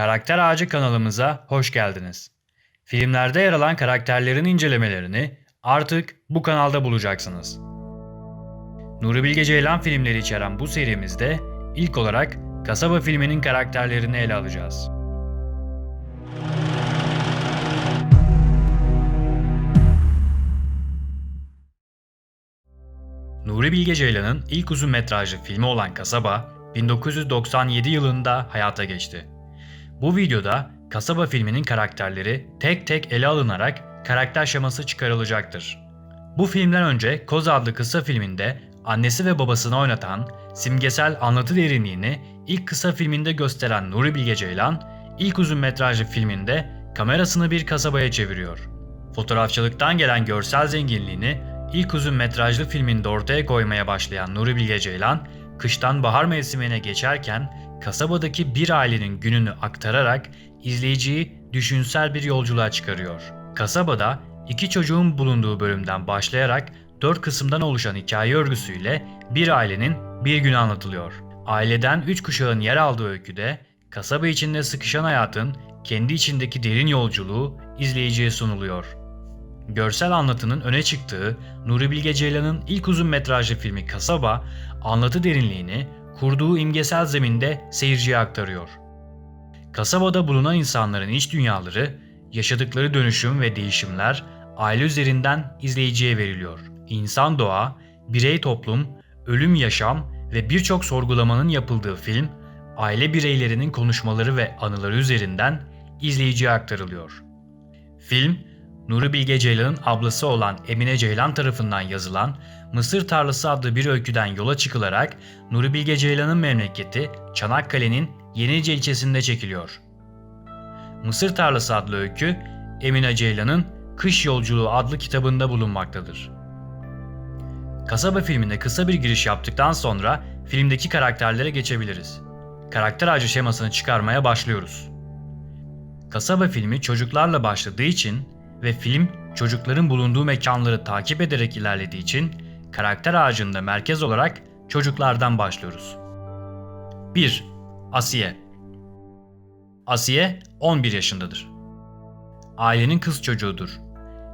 Karakter Ağacı kanalımıza hoş geldiniz. Filmlerde yer alan karakterlerin incelemelerini artık bu kanalda bulacaksınız. Nuri Bilge Ceylan filmleri içeren bu serimizde ilk olarak Kasaba filminin karakterlerini ele alacağız. Nuri Bilge Ceylan'ın ilk uzun metrajlı filmi olan Kasaba 1997 yılında hayata geçti. Bu videoda Kasaba filminin karakterleri tek tek ele alınarak karakter şeması çıkarılacaktır. Bu filmden önce Koz adlı kısa filminde annesi ve babasını oynatan simgesel anlatı derinliğini ilk kısa filminde gösteren Nuri Bilge Ceylan, ilk uzun metrajlı filminde kamerasını bir kasabaya çeviriyor. Fotoğrafçılıktan gelen görsel zenginliğini ilk uzun metrajlı filminde ortaya koymaya başlayan Nuri Bilge Ceylan, kıştan bahar mevsimine geçerken kasabadaki bir ailenin gününü aktararak izleyiciyi düşünsel bir yolculuğa çıkarıyor. Kasabada iki çocuğun bulunduğu bölümden başlayarak dört kısımdan oluşan hikaye örgüsüyle bir ailenin bir günü anlatılıyor. Aileden üç kuşağın yer aldığı öyküde kasaba içinde sıkışan hayatın kendi içindeki derin yolculuğu izleyiciye sunuluyor. Görsel anlatının öne çıktığı Nuri Bilge Ceylan'ın ilk uzun metrajlı filmi Kasaba, anlatı derinliğini kurduğu imgesel zeminde seyirciye aktarıyor. Kasabada bulunan insanların iç dünyaları, yaşadıkları dönüşüm ve değişimler aile üzerinden izleyiciye veriliyor. İnsan doğa, birey toplum, ölüm yaşam ve birçok sorgulamanın yapıldığı film, aile bireylerinin konuşmaları ve anıları üzerinden izleyiciye aktarılıyor. Film, Nuri Bilge Ceylan'ın ablası olan Emine Ceylan tarafından yazılan Mısır Tarlası adlı bir öyküden yola çıkılarak Nuri Bilge Ceylan'ın memleketi Çanakkale'nin Yenice ilçesinde çekiliyor. Mısır Tarlası adlı öykü Emine Ceylan'ın Kış Yolculuğu adlı kitabında bulunmaktadır. Kasaba filmine kısa bir giriş yaptıktan sonra filmdeki karakterlere geçebiliriz. Karakter ağacı şemasını çıkarmaya başlıyoruz. Kasaba filmi çocuklarla başladığı için ve film çocukların bulunduğu mekanları takip ederek ilerlediği için karakter ağacında merkez olarak çocuklardan başlıyoruz. 1. Asiye Asiye 11 yaşındadır. Ailenin kız çocuğudur.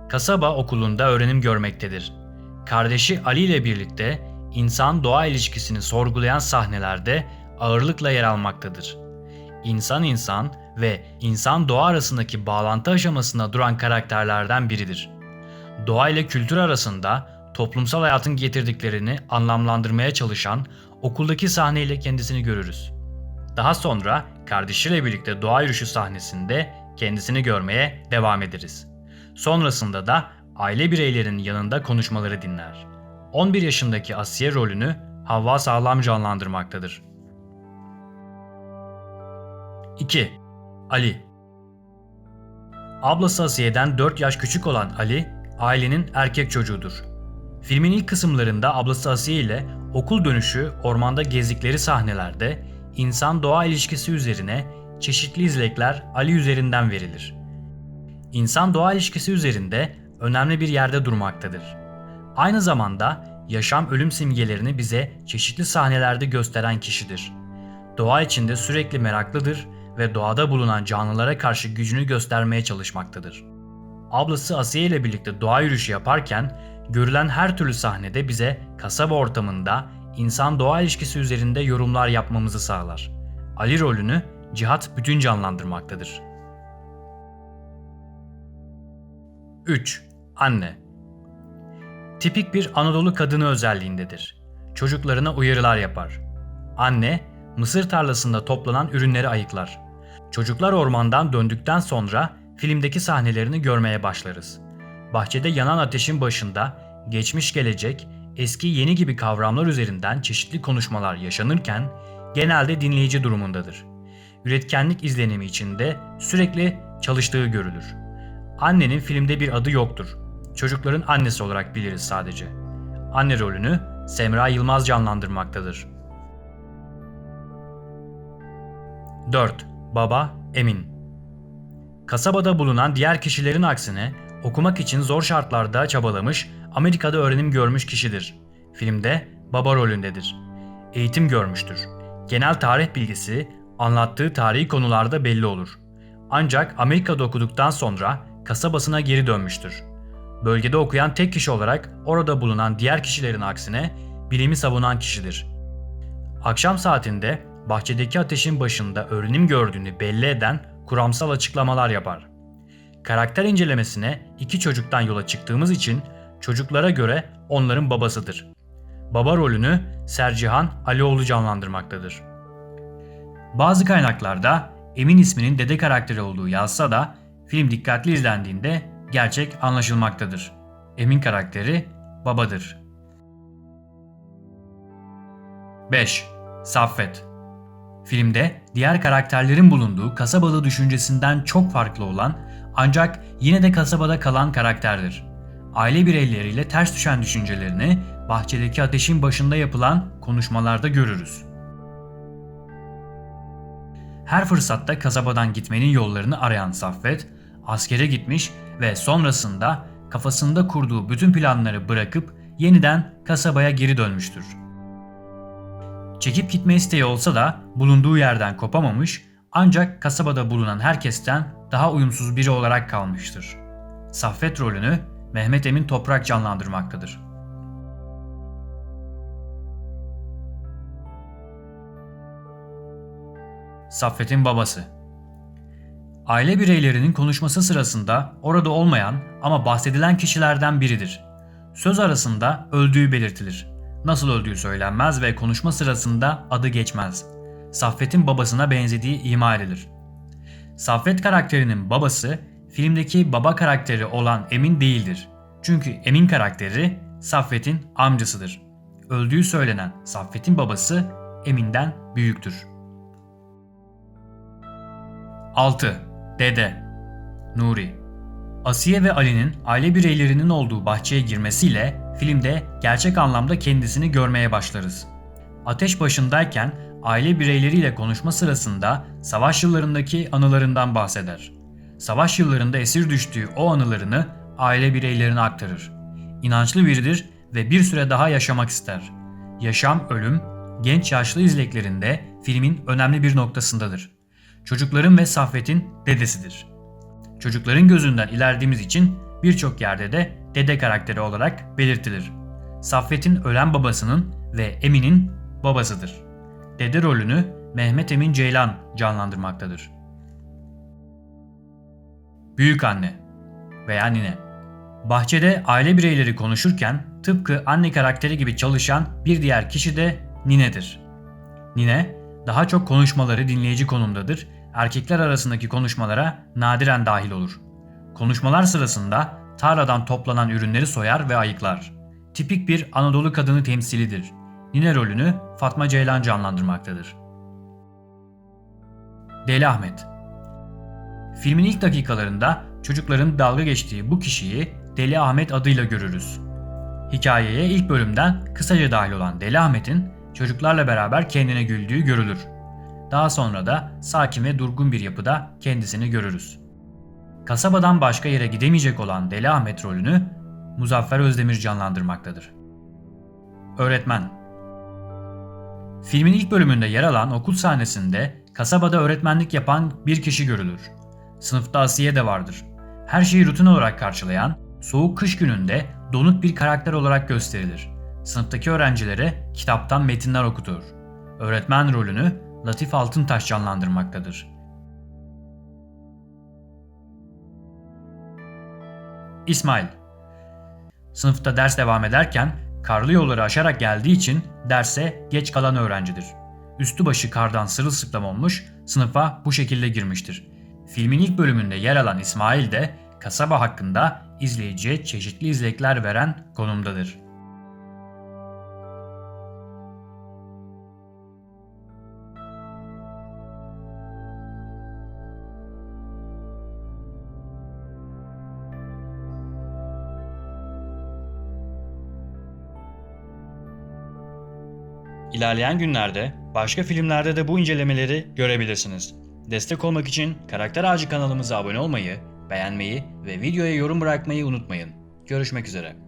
Kasaba okulunda öğrenim görmektedir. Kardeşi Ali ile birlikte insan doğa ilişkisini sorgulayan sahnelerde ağırlıkla yer almaktadır. İnsan insan ve insan doğa arasındaki bağlantı aşamasında duran karakterlerden biridir. Doğa ile kültür arasında toplumsal hayatın getirdiklerini anlamlandırmaya çalışan okuldaki sahneyle kendisini görürüz. Daha sonra kardeşiyle birlikte doğa yürüyüşü sahnesinde kendisini görmeye devam ederiz. Sonrasında da aile bireylerinin yanında konuşmaları dinler. 11 yaşındaki Asiye rolünü Havva Sağlam canlandırmaktadır. 2. Ali Ablası Asiye'den 4 yaş küçük olan Ali, ailenin erkek çocuğudur. Filmin ilk kısımlarında ablası Asiye ile okul dönüşü ormanda gezdikleri sahnelerde insan-doğa ilişkisi üzerine çeşitli izlekler Ali üzerinden verilir. İnsan-doğa ilişkisi üzerinde önemli bir yerde durmaktadır. Aynı zamanda yaşam-ölüm simgelerini bize çeşitli sahnelerde gösteren kişidir. Doğa içinde sürekli meraklıdır ve doğada bulunan canlılara karşı gücünü göstermeye çalışmaktadır. Ablası Asiye ile birlikte doğa yürüyüşü yaparken görülen her türlü sahnede bize kasaba ortamında insan-doğa ilişkisi üzerinde yorumlar yapmamızı sağlar. Ali rolünü Cihat bütün canlandırmaktadır. 3. Anne Tipik bir Anadolu kadını özelliğindedir. Çocuklarına uyarılar yapar. Anne, mısır tarlasında toplanan ürünleri ayıklar. Çocuklar ormandan döndükten sonra filmdeki sahnelerini görmeye başlarız. Bahçede yanan ateşin başında geçmiş gelecek, eski yeni gibi kavramlar üzerinden çeşitli konuşmalar yaşanırken genelde dinleyici durumundadır. Üretkenlik izlenimi içinde sürekli çalıştığı görülür. Annenin filmde bir adı yoktur. Çocukların annesi olarak biliriz sadece. Anne rolünü Semra Yılmaz canlandırmaktadır. 4. Baba Emin Kasabada bulunan diğer kişilerin aksine okumak için zor şartlarda çabalamış, Amerika'da öğrenim görmüş kişidir. Filmde baba rolündedir. Eğitim görmüştür. Genel tarih bilgisi, Anlattığı tarihi konularda belli olur. Ancak Amerika'da okuduktan sonra kasabasına geri dönmüştür. Bölgede okuyan tek kişi olarak orada bulunan diğer kişilerin aksine bilimi savunan kişidir. Akşam saatinde bahçedeki ateşin başında öğrenim gördüğünü belli eden kuramsal açıklamalar yapar. Karakter incelemesine iki çocuktan yola çıktığımız için çocuklara göre onların babasıdır. Baba rolünü Sercihan Alioğlu canlandırmaktadır. Bazı kaynaklarda Emin isminin dede karakteri olduğu yazsa da film dikkatli izlendiğinde gerçek anlaşılmaktadır. Emin karakteri babadır. 5. Saffet Filmde diğer karakterlerin bulunduğu kasabalı düşüncesinden çok farklı olan ancak yine de kasabada kalan karakterdir. Aile bireyleriyle ters düşen düşüncelerini bahçedeki ateşin başında yapılan konuşmalarda görürüz. Her fırsatta kasabadan gitmenin yollarını arayan Saffet, askere gitmiş ve sonrasında kafasında kurduğu bütün planları bırakıp yeniden kasabaya geri dönmüştür. Çekip gitme isteği olsa da bulunduğu yerden kopamamış ancak kasabada bulunan herkesten daha uyumsuz biri olarak kalmıştır. Saffet rolünü Mehmet Emin Toprak canlandırmaktadır. Saffet'in babası Aile bireylerinin konuşması sırasında orada olmayan ama bahsedilen kişilerden biridir. Söz arasında öldüğü belirtilir. Nasıl öldüğü söylenmez ve konuşma sırasında adı geçmez. Saffet'in babasına benzediği ima edilir. Saffet karakterinin babası filmdeki baba karakteri olan Emin değildir. Çünkü Emin karakteri Saffet'in amcasıdır. Öldüğü söylenen Saffet'in babası Emin'den büyüktür. 6. Dede Nuri Asiye ve Ali'nin aile bireylerinin olduğu bahçeye girmesiyle filmde gerçek anlamda kendisini görmeye başlarız. Ateş başındayken aile bireyleriyle konuşma sırasında savaş yıllarındaki anılarından bahseder. Savaş yıllarında esir düştüğü o anılarını aile bireylerine aktarır. İnançlı biridir ve bir süre daha yaşamak ister. Yaşam, ölüm, genç yaşlı izleklerinde filmin önemli bir noktasındadır. Çocukların ve Saffet'in dedesidir. Çocukların gözünden ilerlediğimiz için birçok yerde de dede karakteri olarak belirtilir. Saffet'in ölen babasının ve Emin'in babasıdır. Dede rolünü Mehmet Emin Ceylan canlandırmaktadır. Büyük anne veya nine. Bahçede aile bireyleri konuşurken tıpkı anne karakteri gibi çalışan bir diğer kişi de ninedir. Nine daha çok konuşmaları dinleyici konumdadır. Erkekler arasındaki konuşmalara nadiren dahil olur. Konuşmalar sırasında tarladan toplanan ürünleri soyar ve ayıklar. Tipik bir Anadolu kadını temsilidir. Nine rolünü Fatma Ceylan canlandırmaktadır. Deli Ahmet Filmin ilk dakikalarında çocukların dalga geçtiği bu kişiyi Deli Ahmet adıyla görürüz. Hikayeye ilk bölümden kısaca dahil olan Deli Ahmet'in çocuklarla beraber kendine güldüğü görülür. Daha sonra da sakin ve durgun bir yapıda kendisini görürüz. Kasabadan başka yere gidemeyecek olan Deli Ahmet rolünü Muzaffer Özdemir canlandırmaktadır. Öğretmen Filmin ilk bölümünde yer alan okul sahnesinde kasabada öğretmenlik yapan bir kişi görülür. Sınıfta Asiye de vardır. Her şeyi rutin olarak karşılayan, soğuk kış gününde donuk bir karakter olarak gösterilir. Sınıftaki öğrencilere kitaptan metinler okutur. Öğretmen rolünü Latif Altıntaş canlandırmaktadır. İsmail Sınıfta ders devam ederken karlı yolları aşarak geldiği için derse geç kalan öğrencidir. Üstü başı kardan sırılsıklam olmuş, sınıfa bu şekilde girmiştir. Filmin ilk bölümünde yer alan İsmail de kasaba hakkında izleyiciye çeşitli izlekler veren konumdadır. İlerleyen günlerde başka filmlerde de bu incelemeleri görebilirsiniz. Destek olmak için Karakter Ağacı kanalımıza abone olmayı, beğenmeyi ve videoya yorum bırakmayı unutmayın. Görüşmek üzere.